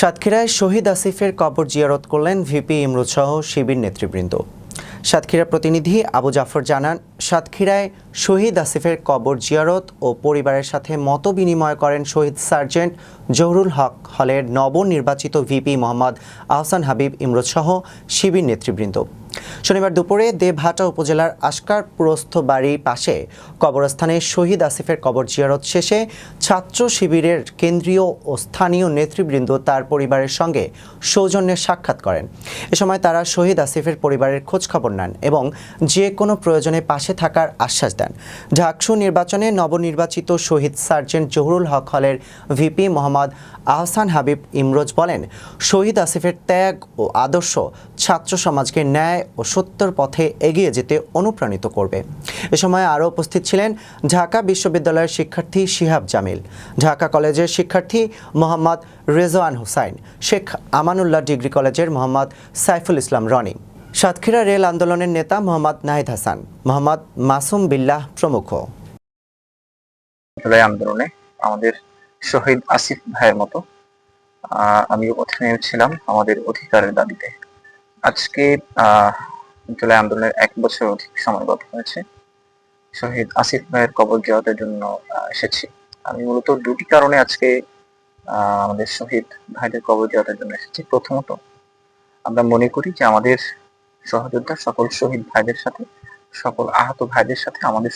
সাতক্ষীরায় শহীদ আসিফের কবর জিয়ারত করলেন ভিপি ইমরুদ সহ শিবির নেতৃবৃন্দ। সাতক্ষীরা প্রতিনিধি আবু জাফর জানান, সাতক্ষীরায় শহীদ আসিফের কবর জিয়ারত ও পরিবারের সাথে মত বিনিময় করেন শহীদ সার্জেন্ট জহরুল হক হলের নবনির্বাচিত ভিপি মোহাম্মদ আহসান হাবিব ইমরুদ সহ শিবির নেতৃবৃন্দ। শনিবার দুপুরে দেবহাটা উপজেলার আশকার পুরস্থ বাড়ির পাশে কবরস্থানে শহীদ আসিফের কবর জিয়ারত শেষে ছাত্র শিবিরের কেন্দ্রীয় ও স্থানীয় নেতৃবৃন্দ তার পরিবারের সঙ্গে সৌজন্যে সাক্ষাৎ করেন। এ সময় তারা শহীদ আসিফের পরিবারের খোঁজখবর নেন এবং যে কোনো প্রয়োজনে পাশে থাকার আশ্বাস দেন। ঢাকসু নির্বাচনে নবনির্বাচিত শহীদ সার্জেন্ট জহুরুল হক হলের ভিপি মোহাম্মদ আহসান হাবিব ইমরোজ বলেন, শহীদ আসিফের ত্যাগ ও আদর্শ ছাত্র সমাজকে ন্যায় ও সত্যর পথে এগিয়ে যেতে অনুপ্রাণিত করবে। এ সময় আরও উপস্থিত ছিলেন ঢাকা বিশ্ববিদ্যালয়ের শিক্ষার্থী শিহাব জামিল, ঢাকা কলেজের শিক্ষার্থী মোহাম্মদ রেজওয়ান হুসাইন, শেখ আমানুল্লাহ ডিগ্রি কলেজের মোহাম্মদ সাইফুল ইসলাম রনি, সাতক্ষীরা রেল আন্দোলনের নেতা মোহাম্মদ নাহিদ হাসান, মোহাম্মদ মাসুম বিল্লাহ প্রমুখ। আন্দোলনে আমাদের শহীদ আসিফ ভাইয়ের মতো আমিও পথে নেমেছিলাম আমাদের অধিকারের দাবিতে। আজকে জুলাই আন্দোলনের এক বছর অধিক সময় গত হয়েছে। শহীদ আসিফ ভাইয়ের কবর জিয়ারতের জন্য এসেছি। আমি মূলত দুটি কারণে আজকে আমাদের শহীদ ভাইদের কবর জিয়ারতের জন্য এসেছি। প্রথমত, আমরা মনে করি যে আমাদের সহযোদ্ধা সকল শহীদ ভাইদের সাথে, সকল আহত ভাইদের সাথে আমাদের